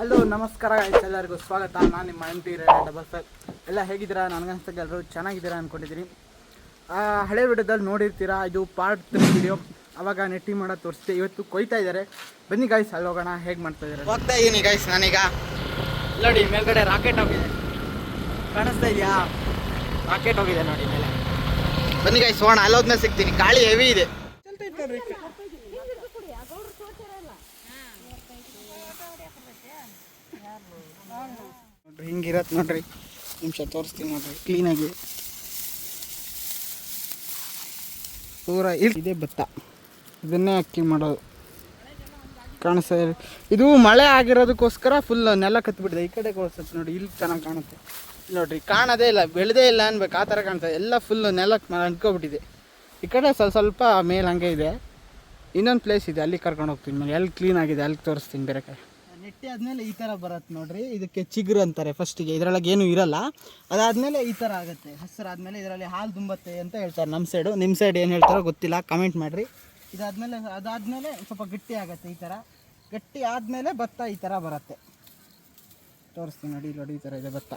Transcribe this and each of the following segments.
Hello ನಮಸ್ಕಾರ guys ಎಲ್ಲರಿಗೂ ಸ್ವಾಗತ. ನಾನು ನಿಮ್ಮ ಎಂ ಪಿ ಡಬಲ್ ಫೈವ್ ಎಲ್ಲ ಹೇಗಿದ್ದೀರಾ? ಅನ್ಸುತ್ತೆ ಎಲ್ಲರೂ ಚೆನ್ನಾಗಿದ್ದೀರಾ ಅಂದ್ಕೊಂಡಿದ್ದೀನಿ ಆ, ಹಳೆ ವಿಡಿಯೋದಲ್ಲಿ ನೋಡಿರ್ತೀರಾ ಇದು ಪಾರ್ಟ್ ತ್ರೀ ವಿಡಿಯೋ ಅವಾಗ ನೆಟ್ಟಿ ಮಾಡೋದು ತೋರಿಸ್ತೆ ಇವತ್ತು ಕೊಯ್ತಾ ಇದ್ದಾರೆ. ಬನ್ನಿ ಗಾಯ್ಸ್ ಅಲ್ಲಿ ಹೋಗೋಣ. ಹೇಗೆ ಮಾಡ್ತಾ ಇದ್ದಾರೆ? ಹೋಗ್ತಾ ಇದ್ದೀನಿ ಗಾಯ್ಸ್ ನಾನೀಗ. ನೋಡಿ ಮೇಲ್ಗಡೆ ರಾಕೆಟ್ ಹೋಗಿದೆ. ಕಾಣಿಸ್ತಾ ಇದೆಯಾ? ರಾಕೆಟ್ ಹೋಗಿದೆ ನೋಡಿ ಮೇಲೆ. ಬನ್ನಿ ಗಾಯ್ಸ್ ಹೋಗೋಣ. ಅಲ್ಲೋದ್ಮೇಲೆ ಸಿಗ್ತೀನಿ. ಗಾಳಿ ಹೆವಿ ಇದೆ. ನೋಡ್ರಿ. ಹಿಂಗಿರತ್ತೆ ನೋಡ್ರಿ ನಿಮಿಷ ತೋರಿಸ್ತೀನಿ ನೋಡ್ರಿ ಕ್ಲೀನಾಗಿ ಪೂರ ಇದೆ ಭತ್ತ. ಇದನ್ನೇ ಅಕ್ಕಿ ಮಾಡೋದು. ಕಾಣಿಸ್ತಾ ಇದೆ ಮಳೆ ಆಗಿರೋದಕ್ಕೋಸ್ಕರ ಫುಲ್ ನೆಲ ಕತ್ಬಿಟ್ಟಿದೆ. ಈ ಕಡೆ ಕೊಡ್ಸತ್ತೆ ನೋಡಿ, ಇಲ್ಲಿ ಚೆನ್ನಾಗಿ ಕಾಣುತ್ತೆ. ನೋಡ್ರಿ, ಕಾಣೋದೇ ಇಲ್ಲ, ಬೆಳೆದೇ ಇಲ್ಲ ಅನ್ಬೇಕು. ಆ ಥರ ಕಾಣ್ತದೆ ಎಲ್ಲ ಫುಲ್ ನೆಲ ಅಂಟ್ಕೊಬಿಟ್ಟಿದೆ. ಈ ಕಡೆ ಸ್ವಲ್ಪ ಸ್ವಲ್ಪ ಮೇಲೆ ಹಂಗೆ ಇದೆ. ಇನ್ನೊಂದು ಪ್ಲೇಸ್ ಇದೆ, ಅಲ್ಲಿ ಕರ್ಕೊಂಡು ಹೋಗ್ತೀನಿ. ಮೇಲೆ ಎಲ್ಲಿ ಕ್ಲೀನ್ ಆಗಿದೆ, ಅಲ್ಲಿ ತೋರಿಸ್ತೀನಿ, ಬೇರೆ ಕಡೆ. ನೆಟ್ಟಿ ಆದಮೇಲೆ ಈ ಥರ ಬರುತ್ತೆ ನೋಡ್ರಿ. ಇದಕ್ಕೆ ಚಿಗುರು ಅಂತಾರೆ ಫಸ್ಟಿಗೆ ಇದ್ರೊಳಗೆ ಏನು ಇರಲ್ಲ. ಅದಾದಮೇಲೆ ಈ ಥರ ಆಗುತ್ತೆ. ಹಸಿರಾದ್ಮೇಲೆ ಇದರಲ್ಲಿ ಹಾಲು ತುಂಬತ್ತೆ ಅಂತ ಹೇಳ್ತಾರೆ ನಮ್ಮ ಸೈಡು ನಿಮ್ಮ ಸೈಡ್ ಏನು ಹೇಳ್ತಾರೋ ಗೊತ್ತಿಲ್ಲ. ಕಮೆಂಟ್ ಮಾಡಿರಿ. ಇದಾದಮೇಲೆ, ಅದಾದಮೇಲೆ ಸ್ವಲ್ಪ ಗಟ್ಟಿ ಆಗುತ್ತೆ ಈ ಥರ ಗಟ್ಟಿ ಆದಮೇಲೆ ಭತ್ತ ಈ ಥರ ಬರುತ್ತೆ. ತೋರಿಸ್ತೀನಿ ನೋಡಿ ನೋಡಿ ಈ ಥರ ಇದೆ ಭತ್ತ.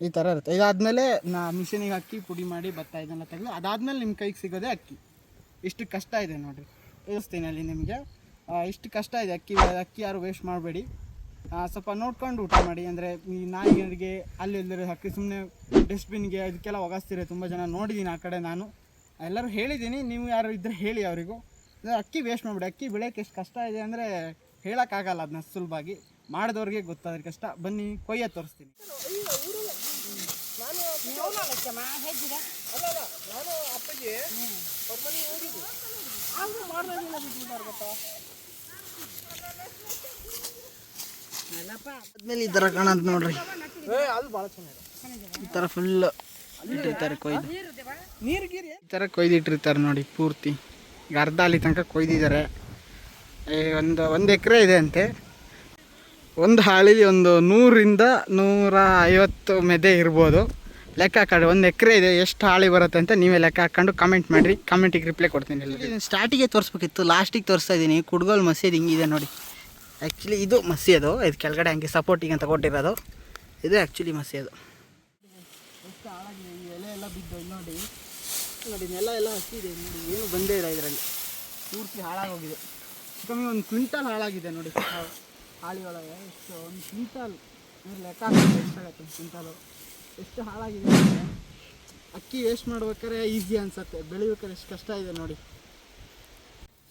ಈ ಥರ ಇರುತ್ತೆ. ಇದಾದಮೇಲೆ ನಾ ಮಿಷಿನಿಗೆ ಹಾಕಿ ಪುಡಿ ಮಾಡಿ ಭತ್ತ ಇದನ್ನೆಲ್ಲ ತೆಗೆದು, ಅದಾದಮೇಲೆ ನಿಮ್ಮ ಕೈಗೆ ಸಿಗೋದೇ ಅಕ್ಕಿ. ಇಷ್ಟು ಕಷ್ಟ ಇದೆ ನೋಡಿರಿ. ತೋರಿಸ್ತೀನಿ ಅಲ್ಲಿ ನಿಮಗೆ. ಇಷ್ಟು ಕಷ್ಟ ಇದೆ ಅಕ್ಕಿ ಅಕ್ಕಿ ಯಾರು ವೇಸ್ಟ್ ಮಾಡಬೇಡಿ. ಸ್ವಲ್ಪ ನೋಡ್ಕೊಂಡು ಊಟ ಮಾಡಿ ಅಂದರೆ ಈ ನಾಯಿಗಳಿಗೆ ಅಲ್ಲಿ ಎಲ್ಲರೂ ಹಾಕಿ ಸುಮ್ಮನೆ ಡಸ್ಟ್ಬಿನ್ಗೆ ಅದಕ್ಕೆಲ್ಲ ಒಗಾಸ್ತೀರಿ ತುಂಬ ಜನ ನೋಡಿದ್ದೀನಿ ಆ ಕಡೆ ನಾನು. ಎಲ್ಲರೂ ಹೇಳಿದ್ದೀನಿ ನೀವು ಯಾರು ಇದ್ದರೆ ಹೇಳಿ ಅವರಿಗೂ. ಅಕ್ಕಿ ವೇಸ್ಟ್ ಮಾಡಿಬಿಡಿ ಅಕ್ಕಿ ಬೆಳೆಯೋಕ್ಕೆ ಎಷ್ಟು ಕಷ್ಟ ಇದೆ ಅಂದರೆ ಹೇಳೋಕ್ಕಾಗಲ್ಲ ಅದನ್ನ ಸುಲಭವಾಗಿ ಮಾಡಿದವ್ರಿಗೆ ಗೊತ್ತಾದ್ರೆ ಕಷ್ಟ. ಬನ್ನಿ ಕೊಯ್ಯ ತೋರಿಸ್ತೀನಿ. ಆದ್ಮೇಲೆ ಈ ಥರ ಕಾಣಂತ ನೋಡ್ರಿ. ಈ ಥರ ಫುಲ್ ಇಟ್ಟಿರ್ತಾರೆ ಕೊಯ್ದು. ನೀರ್ಗಿರಿ ಈ ಥರ ಕೊಯ್ದು ಇಟ್ಟಿರ್ತಾರೆ ನೋಡಿ ಪೂರ್ತಿ. ಈಗ ಅರ್ಧ ಅಲ್ಲಿ ತನಕ ಕೊಯ್ದಿದ್ದಾರೆ. ಒಂದು ಒಂದು ಎಕರೆ ಇದೆ ಅಂತೆ. ಒಂದು ಹಾಳಿಲಿ ಒಂದು ನೂರಿಂದ ನೂರ ಐವತ್ತು ಮೆದೆ ಇರ್ಬೋದು. ಲೆಕ್ಕ ಹಾಕೊಂಡು ಒಂದು ಎಕರೆ ಇದೆ, ಎಷ್ಟು ಹಾಳಿ ಬರುತ್ತೆ ಅಂತ ನೀವೇ ಲೆಕ್ಕ ಹಾಕೊಂಡು ಕಮೆಂಟ್ ಮಾಡಿರಿ. ಕಮೆಂಟಿಗೆ ರಿಪ್ಲೈ ಕೊಡ್ತೀನಿ ಎಲ್ಲ ಸ್ಟಾರ್ಟಿಗೆ ತೋರಿಸ್ಬೇಕಿತ್ತು ಲಾಸ್ಟಿಗೆ ತೋರಿಸ್ತಾ ಇದ್ದೀನಿ. ಕುಡ್ಗೋಲ್ ಮಸೀದಿ ಹಿಂಗಿದೆ ನೋಡಿ. ಆ್ಯಕ್ಚುಲಿ ಇದು ಮಸಿ ಅದು ಇದು ಕೆಳಗಡೆ ಹಂಗೆ ಸಪೋರ್ಟಿಗೆ ಅಂತ ಕೊಟ್ಟಿರೋದು. ಇದು ಆ್ಯಕ್ಚುಲಿ ಅದು ಎಷ್ಟು ಹಾಳಾಗಿದೆ ಈ ಎಲೆ ಎಲ್ಲ ಬಿದ್ದು ನೋಡಿ ನೋಡಿ ನೆಲ ಎಲ್ಲ ಹಸಿದೆ ನೋಡಿ, ಏನು ಬಂದೇ ಇಲ್ಲ ಇದರಲ್ಲಿ. ಪೂರ್ತಿ ಹಾಳಾಗೋಗಿದೆ. ಕಮ್ಮಿ ಒಂದು ಕ್ವಿಂಟಲ್ ಹಾಳಾಗಿದೆ ನೋಡಿ. ಹಾಳಿ ಎಷ್ಟು? ಒಂದು ಕ್ವಿಂಟಲ್. ಲೆಕ್ಕ ಹಾಕಿದ್ರೆ ಒಂದು ಕ್ವಿಂಟಲು? ಎಷ್ಟು ಹಾಳಾಗಿದೆ. ಅಂದರೆ ಅಕ್ಕಿ ವೇಸ್ಟ್ ಮಾಡ್ಬೇಕಾದ್ರೆ ಈಸಿ ಅನ್ಸುತ್ತೆ. ಬೆಳಿಬೇಕಾದ್ರೆ ಎಷ್ಟು ಕಷ್ಟ ಇದೆ ನೋಡಿ.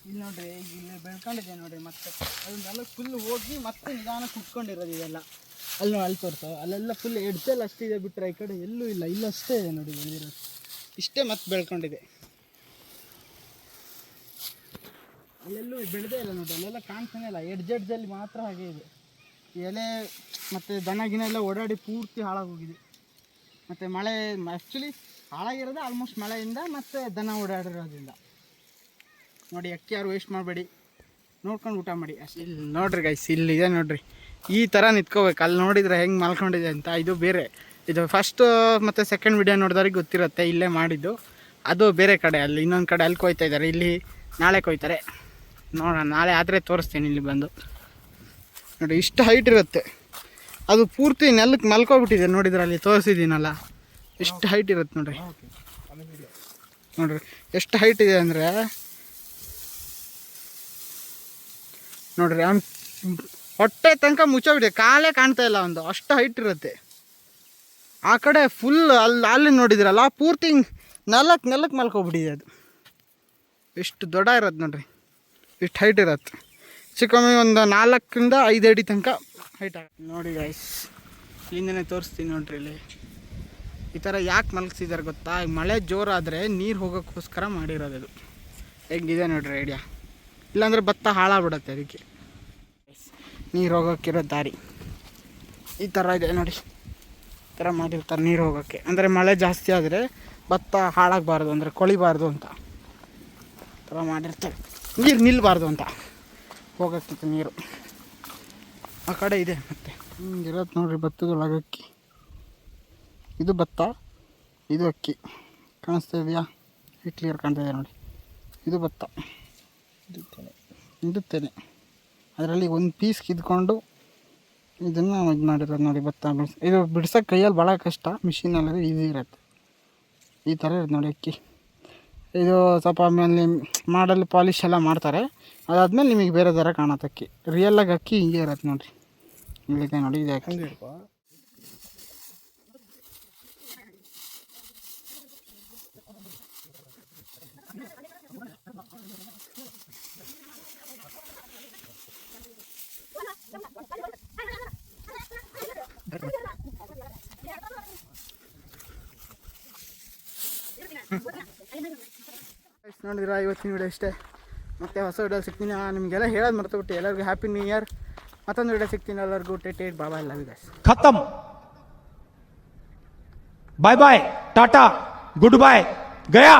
ಇಲ್ಲಿ ನೋಡ್ರಿ, ಇಲ್ಲಿ ಬೆಳ್ಕೊಂಡಿದೆ ನೋಡಿ ಮತ್ತೆ. ಅದನ್ನೆಲ್ಲ ಫುಲ್ ಹೋಗಿ ಮತ್ತೆ ನಿಧಾನ ಕುತ್ಕೊಂಡಿರೋದು ಇದೆಲ್ಲ. ಅಲ್ಲಿ ನೋಡಿ, ಅಲ್ಲಿ ತೋರ್ಸೋ. ಅಲ್ಲೆಲ್ಲ ಫುಲ್ ಎಡ್ಜಲ್ಲಿ ಅಷ್ಟಿದೆ ಬಿಟ್ಟರೆ ಈ ಕಡೆ ಎಲ್ಲೂ ಇಲ್ಲ. ಇಲ್ಲಷ್ಟೇ ಇದೆ ನೋಡಿ ಬಂದಿರೋದು. ಇಷ್ಟೇ ಮತ್ತೆ ಬೆಳ್ಕೊಂಡಿದೆ. ಅಲ್ಲೆಲ್ಲೂ ಬೆಳೆದೇ ಇಲ್ಲ ನೋಡಿ ಅಲ್ಲೆಲ್ಲ ಕಾಣ್ತಾನೆ ಇಲ್ಲ. ಎಡ್ಜ್ ಎಡ್ಜಲ್ಲಿ ಮಾತ್ರ ಹಾಗೆ ಇದೆ. ಎಲೆ ಮತ್ತು ದನ ಗಿನ ಎಲ್ಲ ಓಡಾಡಿ ಪೂರ್ತಿ ಹಾಳಾಗೋಗಿದೆ ಮತ್ತು ಮಳೆ ಆ್ಯಕ್ಚುಲಿ ಹಾಳಾಗಿರೋದು ಆಲ್ಮೋಸ್ಟ್ ಮಳೆಯಿಂದ ಮತ್ತು ದನ ಓಡಾಡಿರೋದ್ರಿಂದ. ನೋಡಿ, ಅಕ್ಕಿ ಯಾರು ವೇಸ್ಟ್ ಮಾಡಬೇಡಿ. ನೋಡ್ಕೊಂಡು ಊಟ ಮಾಡಿ ಅಷ್ಟು. ಇಲ್ಲಿ ನೋಡ್ರಿ ಗೈಸ್ ಇಲ್ಲಿದೆ ನೋಡ್ರಿ. ಈ ಥರ ನಿಂತ್ಕೋಬೇಕು. ಅಲ್ಲಿ ನೋಡಿದ್ರೆ ಹೆಂಗೆ ಮಲ್ಕೊಂಡಿದೆ ಅಂತ. ಇದು ಬೇರೆ. ಇದು ಫಸ್ಟು ಮತ್ತು ಸೆಕೆಂಡ್ ವಿಡಿಯೋ ನೋಡಿದವ್ರಿಗೆ ಗೊತ್ತಿರುತ್ತೆ. ಇಲ್ಲೇ ಮಾಡಿದ್ದು. ಅದು ಬೇರೆ ಕಡೆ. ಅಲ್ಲಿ ಇನ್ನೊಂದು ಕಡೆ ಅಲ್ಲಿ ಕೊಯ್ತಾ ಇದ್ದಾರೆ. ಇಲ್ಲಿ ನಾಳೆ ಕೊಯ್ತಾರೆ. ನೋಡೋಣ. ನಾಳೆ ಆದರೆ ತೋರಿಸ್ತೀನಿ ಇಲ್ಲಿ ಬಂದು. ನೋಡಿ, ಇಷ್ಟು ಹೈಟ್ ಇರುತ್ತೆ. ಅದು ಪೂರ್ತಿ ನೆಲಕ್ಕೆ ಮಲ್ಕೊಬಿಟ್ಟಿದೆ ನೋಡಿದ್ರೆ ಅಲ್ಲಿ ತೋರಿಸಿದ್ದೀನಲ್ಲ. ಎಷ್ಟು ಹೈಟ್ ಇರುತ್ತೆ ನೋಡ್ರಿ. ನೋಡ್ರಿ, ಎಷ್ಟು ಹೈಟ್ ಇದೆ ಅಂದರೆ ನೋಡ್ರಿ ಅವ್ನು ಹೊಟ್ಟೆ ತನಕ ಮುಚ್ಚೋಬಿಟ್ಟಿದೆ ಕಾಲೇ ಕಾಣ್ತಾ ಇಲ್ಲ ಒಂದು, ಅಷ್ಟು ಹೈಟ್ ಇರುತ್ತೆ. ಆ ಕಡೆ ಫುಲ್ ಅಲ್ಲಿ ಅಲ್ಲಿ ನೋಡಿದ್ರಲ್ಲ, ಪೂರ್ತಿ ನೆಲಕ್ಕೆ ನೆಲಕ್ಕೆ ಮಲ್ಕೊಬಿಟ್ಟಿದೆ ಅದು. ಎಷ್ಟು ದೊಡ್ಡ ಇರತ್ತೆ ನೋಡ್ರಿ ಇಷ್ಟು ಹೈಟ್ ಇರತ್ತೆ. ಚಿಕ್ಕಮ್ಮಿ ಒಂದು ನಾಲ್ಕರಿಂದ ಐದು ಅಡಿ ತನಕ ಹೈಟ್ ನೋಡಿ ಗೈಸ್ ಇಲ್ಲಿಂದನೇ ತೋರಿಸ್ತೀನಿ ನೋಡ್ರಿ ಇಲ್ಲಿ. ಈ ಥರ ಯಾಕೆ ಮಲಗಿಸಿದ್ದಾರೆ ಗೊತ್ತಾ? ಈಗ ಮಳೆ ಜೋರಾದರೆ ನೀರು ಹೋಗೋಕ್ಕೋಸ್ಕರ ಮಾಡಿರೋದು ಅದು ಹೆಂಗಿದೆ ನೋಡ್ರಿ ಐಡಿಯಾ ಇಲ್ಲಾಂದರೆ ಭತ್ತ ಹಾಳಾಗ್ಬಿಡತ್ತೆ ಅದಕ್ಕೆ. ನೀರು ಹೋಗೋಕ್ಕಿರೋ ದಾರಿ. ಈ ಥರ ಇದೆ ನೋಡಿ. ಈ ಥರ ಮಾಡಿರ್ತಾರೆ ನೀರು ಹೋಗೋಕ್ಕೆ. ಅಂದರೆ ಮಳೆ ಜಾಸ್ತಿ ಆದರೆ ಭತ್ತ ಹಾಳಾಗಬಾರ್ದು, ಅಂದರೆ ಕೊಳಿಬಾರ್ದು ಅಂತ. ಈ ಥರ ಮಾಡಿರ್ತಾರೆ. ನೀರು ನಿಲ್ಲಬಾರ್ದು ಅಂತ. ಹೋಗೋಕ್ಕಿತ್ತು ನೀರು. ಆ ಕಡೆ ಇದೆ ಮತ್ತೆ. ಹಿಂಗಿರತ್ ನೋಡ್ರಿ ಭತ್ತದೊಳಗೆ ಅಕ್ಕಿ. ಇದು ಭತ್ತ ಇದು ಅಕ್ಕಿ. ಕಾಣಿಸ್ತಾ ಇದೆಯಾ? ಕ್ಲಿಯರ್ ಕಾಣ್ತಾ ಇದೆ ನೋಡಿ. ಇದು ಭತ್ತ. ಇದು ತೆನೆ. ಇದು ತೆನೆ. ಅದರಲ್ಲಿ ಒಂದು ಪೀಸ್ ಕಿದ್ಕೊಂಡು ಇದನ್ನು ಇದು ಮಾಡಿರೋದು ನೋಡಿ ಭತ್ತ ಬಿಡ್ಸ್ ಇದು ಬಿಡ್ಸೋಕೆ ಕೈಯಲ್ಲಿ ಭಾಳ ಕಷ್ಟ. ಮಿಷಿನಲ್ಲಿ ಈಸಿ ಇರುತ್ತೆ. ಈ ಥರ ಇರುತ್ತೆ ನೋಡಿ ಅಕ್ಕಿ. ಇದು ಸ್ವಲ್ಪ ಆಮೇಲೆ ಮಾಡಲ್ ಪಾಲಿಶ್ ಎಲ್ಲ ಮಾಡ್ತಾರೆ. ಅದಾದ್ಮೇಲೆ ನಿಮಗೆ ಬೇರೆ ಥರ ಕಾಣತ್ತೆ ಅಕ್ಕಿ ರಿಯಲಾಗಿ ಅಕ್ಕಿ ಹಿಂಗೆ ಇರತ್ತೆ ನೋಡಿರಿ. ಇಲ್ಲಿದೆ ನೋಡಿ, ಇದೆ ಅಕ್ಕಿ. ನೋಡಿದ್ರ ಇವತ್ತಿನ ವಿಡಿಯೋ ಇಷ್ಟೇ ಮತ್ತೆ ಹೊಸ ವಿಡಿಯೋ ಸಿಗ್ತೀನಿ. ನಿಮಗೆಲ್ಲ ಹೇಳೋದು ಮರ್ತಬಿಟ್ಟು ಎಲ್ಲರಿಗೂ ಹ್ಯಾಪಿ ನ್ಯೂ ಇಯರ್ ಮತ್ತೊಂದು ವಿಡಿಯೋ ಸಿಗ್ತೀನಿ. ಎಲ್ಲರಿಗೂ ಟೇಟ್ ಏಟ್ ಬಾಬಾ ಲವ್ ಯು ಖತಮ್. ಬಾಯ್ ಬಾಯ್ ಟಾಟಾ ಗುಡ್ ಬಾಯ್ ಗಯಾ